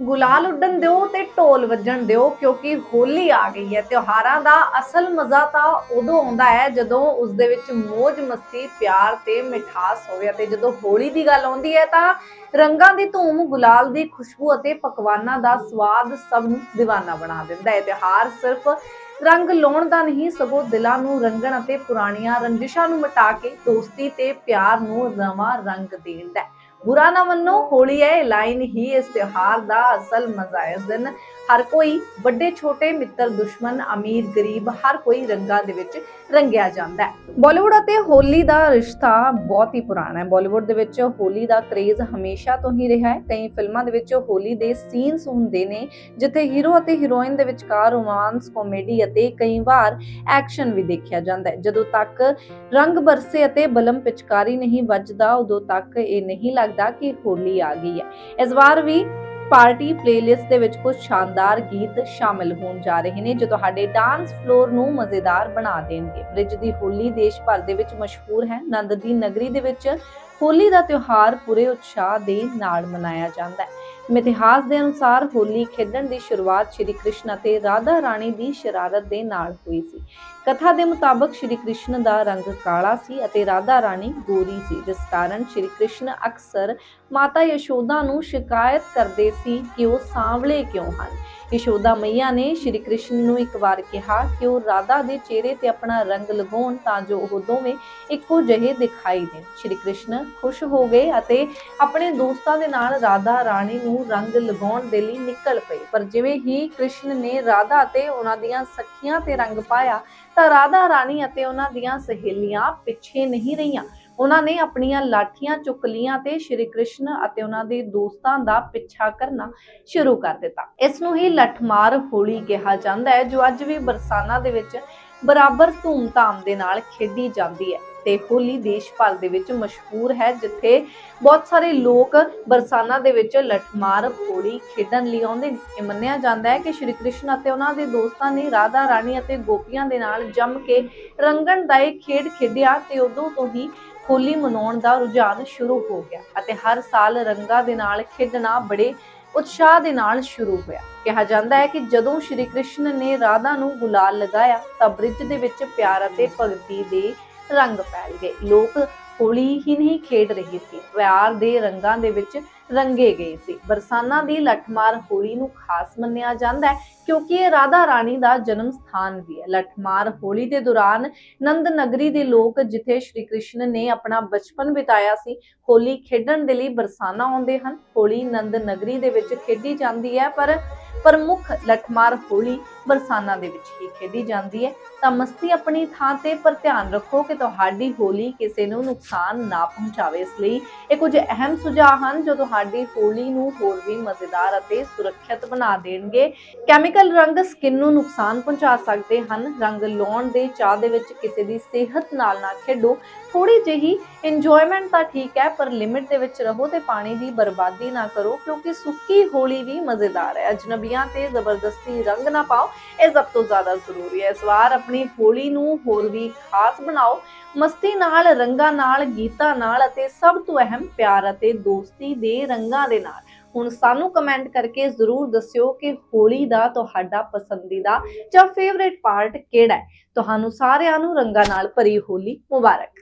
ਗੁਲਾਲ ਉੱਡਣ ਦਿਓ ਤੇ ਢੋਲ ਵੱਜਣ ਦਿਓ, ਕਿਉਂਕਿ ਹੋਲੀ ਆ ਗਈ ਹੈ। ਤਿਉਹਾਰਾਂ ਦਾ ਅਸਲ ਮਜ਼ਾ ਤਾਂ ਉਦੋਂ ਆਉਂਦਾ ਹੈ ਜਦੋਂ ਉਸ ਦੇ ਵਿੱਚ ਮੋਜ ਮਸਤੀ, ਪਿਆਰ ਤੇ ਮਿਠਾਸ ਹੋਵੇ। ਅਤੇ ਜਦੋਂ ਹੋਲੀ ਦੀ ਗੱਲ ਆਉਂਦੀ ਹੈ ਤਾਂ ਰੰਗਾਂ ਦੀ ਧੂਮ ਗੁਲਾਲ ਦੀ ਖੁਸ਼ਬੂ ਅਤੇ ਪਕਵਾਨਾਂ ਦਾ ਸਵਾਦ ਸਭ ਨੂੰ دیਵਾਨਾ ਬਣਾ ਦਿੰਦਾ ਹੈ। ਤਿਉਹਾਰ ਸਿਰਫ ਰੰਗ ਲਾਉਣ ਦਾ ਨਹੀਂ, ਸਗੋਂ ਦਿਲਾਂ ਨੂੰ ਰੰਗਣ ਅਤੇ ਪੁਰਾਣੀਆਂ ਰੰਜਿਸ਼ਾਂ ਨੂੰ ਮਿਟਾ ਕੇ ਦੋਸਤੀ ਤੇ ਪਿਆਰ ਨੂੰ ਨਵਾਂ ਰੰਗ ਦੇਣ ਦਾ ਹੈ। ਬੁਰਾ ਨਾ ਮੰਨੋ ਹੋਲੀ ਹੈ ਲਾਈਨ ਹੀ ਇਸ ਤਿਉਹਾਰ ਦਾ ਅਸਲ ਮਜ਼ਾ ਹੈ ਇਸ ਦਿਨ ਹਰ ਕੋਈ ਵੱਡੇ, ਛੋਟੇ, ਮਿੱਤਰ, ਦੁਸ਼ਮਣ, ਅਮੀਰ, ਗਰੀਬ, ਹਰ ਕੋਈ ਰੰਗਾਂ ਦੇ ਵਿੱਚ ਰੰਗਿਆ ਜਾਂਦਾ ਹੈ। ਬਾਲੀਵੁੱਡ ਅਤੇ ਹੋਲੀ ਦਾ ਰਿਸ਼ਤਾ ਬਹੁਤ ਹੀ ਪੁਰਾਣਾ ਹੈ। ਬਾਲੀਵੁੱਡ ਦੇ ਵਿੱਚ ਹੋਲੀ ਦਾ ਕ੍ਰੇਜ਼ ਹਮੇਸ਼ਾ ਤੋਂ ਹੀ ਰਿਹਾ ਹੈ। ਕਈ ਫਿਲਮਾਂ ਦੇ ਵਿੱਚ ਹੋਲੀ ਦੇ ਸੀਨਸ ਹੁੰਦੇ ਨੇ, ਜਿੱਥੇ ਹੀਰੋ ਅਤੇ ਹੀਰੋਇਨ ਦੇ ਵਿਚਕਾਰ ਰੋਮਾਂਸ ਕਾਮੇਡੀ ਅਤੇ ਕਈ ਵਾਰ ਐਕਸ਼ਨ ਵੀ ਦੇਖਿਆ ਜਾਂਦਾ ਹੈ। ਜਦੋਂ ਤੱਕ ਰੰਗ ਬਰਸੇ ਅਤੇ ਬਲਮ ਪਿਚਕਾਰੀ ਨਹੀਂ ਵੱਜਦਾ, ਉਦੋਂ ਤੱਕ ਇਹ ਨਹੀਂ ਲੱਗਦਾ ਕਿ ਹੋਲੀ ਆ ਗਈ ਹੈ। ਇਸ ਵਾਰ ਵੀ ਪਾਰਟੀ ਪਲੇਲਿਸਟ ਦੇ ਵਿੱਚ ਕੁਝ ਸ਼ਾਨਦਾਰ ਗੀਤ ਸ਼ਾਮਿਲ ਹੋਣ ਜਾ ਰਹੇ ਨੇ, ਜੋ ਤੁਹਾਡੇ ਡਾਂਸ ਫਲੋਰ ਨੂੰ ਮਜ਼ੇਦਾਰ ਬਣਾ ਦੇਣਗੇ। ਬ੍ਰਿਜ ਦੀ ਹੋਲੀ ਦੇਸ਼ ਭਰ ਦੇ ਵਿੱਚ ਮਸ਼ਹੂਰ ਹੈ। ਨੰਦ ਦੀ ਨਗਰੀ ਦੇ ਵਿੱਚ ਹੋਲੀ ਦਾ ਤਿਉਹਾਰ ਪੂਰੇ ਉਤਸ਼ਾਹ ਦੇ ਨਾਲ ਮਨਾਇਆ ਜਾਂਦਾ ਹੈ। ਮਿਥਿਹਾਸ ਦੇ ਅਨੁਸਾਰ ਹੋਲੀ ਖੇਡਣ ਦੀ ਸ਼ੁਰੂਆਤ ਸ਼੍ਰੀ ਕ੍ਰਿਸ਼ਨ ਅਤੇ ਰਾਧਾ ਰਾਣੀ ਦੀ ਸ਼ਰਾਰਤ ਦੇ ਨਾਲ ਹੋਈ ਸੀ। ਕਥਾ ਦੇ ਮੁਤਾਬਕ ਸ਼੍ਰੀ ਕ੍ਰਿਸ਼ਨ ਦਾ ਰੰਗ ਕਾਲਾ ਸੀ ਅਤੇ ਰਾਧਾ ਰਾਣੀ ਗੋਰੀ ਸੀ, ਜਿਸ ਕਾਰਨ ਸ਼੍ਰੀ ਕ੍ਰਿਸ਼ਨ ਅਕਸਰ ਮਾਤਾ ਯਸ਼ੋਦਾ ਨੂੰ ਸ਼ਿਕਾਇਤ ਕਰਦੇ ਸੀ ਕਿ ਉਹ ਸਾਂਵਲੇ ਕਿਉਂ ਹਨ। ਯਸ਼ੋਦਾ ਮਈਆ ਨੇ ਸ਼੍ਰੀ ਕ੍ਰਿਸ਼ਨ ਨੂੰ ਇੱਕ ਵਾਰ ਕਿਹਾ ਕਿ ਉਹ ਰਾਧਾ ਦੇ ਚਿਹਰੇ ਤੇ ਆਪਣਾ ਰੰਗ ਲਗਾਉਣ ਤਾਂ ਜੋ ਉਹ ਦੋਵੇਂ ਇੱਕੋ ਜਿਹੇ ਦਿਖਾਈ ਦੇਣ। ਸ਼੍ਰੀ ਕ੍ਰਿਸ਼ਨ ਖੁਸ਼ ਹੋ ਗਏ ਅਤੇ ਆਪਣੇ ਦੋਸਤਾਂ ਦੇ ਨਾਲ ਰਾਧਾ ਰਾਣੀ ਨੂੰ ਰੰਗ ਲਗਾਉਣ ਦੇ ਲਈ ਨਿਕਲ ਪਏ। ਪਰ ਜਿਵੇਂ ਹੀ ਕ੍ਰਿਸ਼ਨ ਨੇ ਰਾਧਾ ਅਤੇ ਉਹਨਾਂ ਦੀਆਂ ਸਖੀਆਂ ਤੇ ਰੰਗ ਪਾਇਆ ਤਾਂ ਰਾਧਾ ਰਾਣੀ ਅਤੇ ਉਹਨਾਂ ਦੀਆਂ ਸਹੇਲੀਆਂ ਪਿੱਛੇ ਨਹੀਂ ਰਹੀਆਂ। ਉਹਨਾਂ ਨੇ ਆਪਣੀਆਂ ਲਾਠੀਆਂ ਚੁੱਕ ਲੀਆਂ ਤੇ ਸ਼੍ਰੀ ਕ੍ਰਿਸ਼ਨ ਅਤੇ ਉਹਨਾਂ ਦੇ ਦੋਸਤਾਂ ਦਾ ਪਿੱਛਾ ਕਰਨਾ ਸ਼ੁਰੂ ਕਰ ਦਿੱਤਾ। ਇਸ ਨੂੰ ਹੀ ਲਠਮਾਰ ਹੋਲੀ ਕਿਹਾ ਜਾਂਦਾ ਹੈ, ਜੋ ਅੱਜ ਵੀ ਬਰਸਾਨਾ ਦੇ ਵਿੱਚ ਬਰਾਬਰ ਧੂਮਧਾਮ ਦੇ ਨਾਲ ਖੇਡੀ ਜਾਂਦੀ ਹੈ ਤੇ ਹੋਲੀ ਦੇਸ਼ ਭਰ ਦੇ ਵਿੱਚ ਮਸ਼ਹੂਰ ਹੈ, ਜਿੱਥੇ ਬਹੁਤ ਸਾਰੇ ਲੋਕ ਬਰਸਾਨਾ ਦੇ ਵਿੱਚ ਲਠਮਾਰ ਹੋਲੀ ਖੇਡਣ ਲਈ ਆਉਂਦੇ ਨੇ। ਇਹ ਮੰਨਿਆ ਜਾਂਦਾ ਹੈ ਕਿ ਸ਼੍ਰੀ ਕ੍ਰਿਸ਼ਨ ਅਤੇ ਉਹਨਾਂ ਦੇ ਦੋਸਤਾਂ ਨੇ ਰਾਧਾ, ਰਾਣੀ ਅਤੇ ਗੋਪੀਆਂ ਦੇ ਨਾਲ ਜੰਮ ਕੇ ਰੰਗਣ ਦਾ ਇਹ ਖੇਡ ਖੇਡਿਆ ਤੇ ਉਦੋਂ ਤੋਂ ਹੀ ਹੋਲੀ ਮਨਾਉਣ ਦਾ ਰੁਝਾਨ ਸ਼ੁਰੂ ਹੋ ਗਿਆ ਅਤੇ ਹਰ ਸਾਲ ਰੰਗਾਂ ਦੇ ਨਾਲ ਖੇਡਣਾ ਬੜੇ ਉਤਸ਼ਾਹ ਦੇ ਨਾਲ ਸ਼ੁਰੂ ਹੋਇਆ। ਕਿਹਾ ਜਾਂਦਾ ਹੈ ਕਿ ਜਦੋਂ ਸ਼੍ਰੀ ਕ੍ਰਿਸ਼ਨ ਨੇ ਰਾਧਾ ਨੂੰ ਗੁਲਾਲ ਲਗਾਇਆ ਤਾਂ ਬ੍ਰਿਜ ਦੇ ਵਿੱਚ ਪਿਆਰ ਅਤੇ ਭਗਤੀ ਦੇ ਰੰਗ ਫੈਲ ਗਏ। ਲੋਕ ਹੋਲੀ ਹੀ ਨਹੀਂ ਖੇਡ ਰਹੀ ਸੀ। ਪਿਆਰ ਦੇ ਰੰਗਾਂ ਦੇ ਵਿੱਚ ਰੰਗੇ ਗਏ ਸੀ। ਬਰਸਾਨਾ ਦੀ ਲਠਮਾਰ ਹੋਲੀ ਨੂੰ ਖਾਸ ਮੰਨਿਆ ਜਾਂਦਾ ਹੈ ਕਿਉਂਕਿ ਇਹ ਰਾਧਾ ਰਾਣੀ ਦਾ ਜਨਮ ਸਥਾਨ ਵੀ ਹੈ। ਲਠਮਾਰ ਹੋਲੀ ਦੇ ਦੌਰਾਨ ਨੰਦ ਨਗਰੀ ਦੇ ਲੋਕ ਜਿੱਥੇ ਸ਼੍ਰੀ ਕ੍ਰਿਸ਼ਨ ਨੇ ਆਪਣਾ ਬਚਪਨ ਬਿਤਾਇਆ ਸੀ, ਹੋਲੀ ਖੇਡਣ ਦੇ ਲਈ ਬਰਸਾਨਾ ਆਉਂਦੇ ਹਨ। ਹੋਲੀ ਨੰਦ ਨਗਰੀ ਦੇ ਵਿੱਚ ਖੇਡੀ ਜਾਂਦੀ ਹੈ, ਪਰ ਪ੍ਰਮੁੱਖ ਲਠਮਾਰ ਹੋਲੀ ਬਰਸਾਨਾ ਦੇ ਵਿੱਚ ਹੀ ਖੇਡੀ ਜਾਂਦੀ ਹੈ। ਤਾਂ ਮਸਤੀ ਆਪਣੀ ਥਾਂ ਤੇ ਪਰ ਧਿਆਨ ਰੱਖੋ ਕਿ ਤੁਹਾਡੀ ਹੋਲੀ ਕਿਸੇ ਨੂੰ ਨੁਕਸਾਨ ਨਾ ਪਹੁੰਚਾਵੇ। ਇਸ ਲਈ ਇਹ ਕੁਝ ਅਹਿਮ ਸੁਝਾਅ ਹਨ ਜੋ ਤੁਹਾਡੀ ਹੋਲੀ ਨੂੰ ਹੋਰ ਵੀ ਮਜ਼ੇਦਾਰ ਅਤੇ ਸੁਰੱਖਿਅਤ ਬਣਾ ਦੇਣਗੇ। ਕੈਮੀਕਲ ਰੰਗ ਸਕਿਨ ਨੂੰ ਨੁਕਸਾਨ ਪਹੁੰਚਾ ਸਕਦੇ ਹਨ। ਰੰਗ ਲਾਉਣ ਦੇ ਚਾਹ ਦੇ ਵਿੱਚ ਕਿਸੇ ਦੀ ਸਿਹਤ ਨਾਲ ਨਾ ਖੇਡੋ। ਥੋੜੀ ਜਿਹੀ ਇੰਜੋਇਮੈਂਟ ਤਾਂ ਠੀਕ ਹੈ, ਪਰ ਲਿਮਿਟ ਦੇ ਵਿੱਚ ਰਹੋ ਤੇ ਪਾਣੀ ਦੀ ਬਰਬਾਦੀ ਨਾ ਕਰੋ, ਕਿਉਂਕਿ ਸੁੱਕੀ ਹੋਲੀ ਵੀ ਮਜ਼ੇਦਾਰ ਹੈ। ਅਜਨਬੀਆਂ ਤੇ ਜ਼ਬਰਦਸਤੀ ਰੰਗ ਨਾ ਪਾਓ, ਇਹ ਸਭ ਤੋਂ ਜ਼ਿਆਦਾ ਜ਼ਰੂਰੀ ਹੈ। ਇਸ ਵਾਰ ਆਪਣੀ ਹੋਲੀ ਨੂੰ ਹੋਰ ਵੀ ਖਾਸ ਬਣਾਓ। ਮਸਤੀ ਨਾਲ, ਰੰਗਾਂ ਨਾਲ, ਗੀਤਾਂ ਨਾਲ ਅਤੇ ਸਭ ਤੋਂ ਅਹਿਮ ਪਿਆਰ ਅਤੇ ਦੋਸਤੀ ਦੇ ਰੰਗਾਂ ਦੇ ਨਾਲ। ਹੁਣ ਸਾਨੂੰ ਕਮੈਂਟ ਕਰਕੇ ਜ਼ਰੂਰ ਦੱਸਿਓ ਕਿ ਹੋਲੀ ਦਾ ਤੁਹਾਡਾ ਪਸੰਦੀਦਾ ਜਾਂ ਫੇਵਰੇਟ ਪਾਰਟ ਕਿਹੜਾ ਹੈ। ਤੁਹਾਨੂੰ ਸਾਰਿਆਂ ਨੂੰ ਰੰਗਾਂ ਨਾਲ ਭਰੀ ਹੋਲੀ ਮੁਬਾਰਕ।